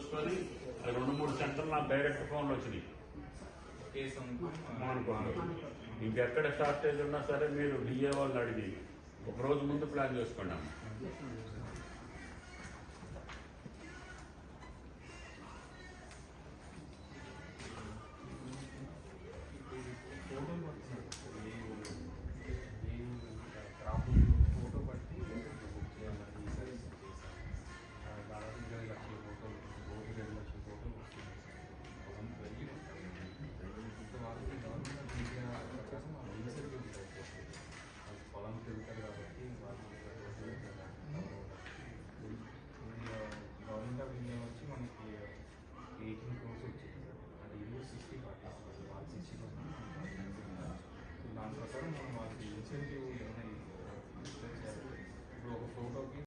చూసుకొని రెండు మూడు సెంటర్లు నాకు డైరెక్ట్ ఫోన్లు వచ్చినాయి. ఇంకెక్కడ షార్టేజ్ ఉన్నా సరే మీరు డిఏ వాళ్ళు అడిగి ఒక రోజు ముందు ప్లాన్ చేసుకున్నాం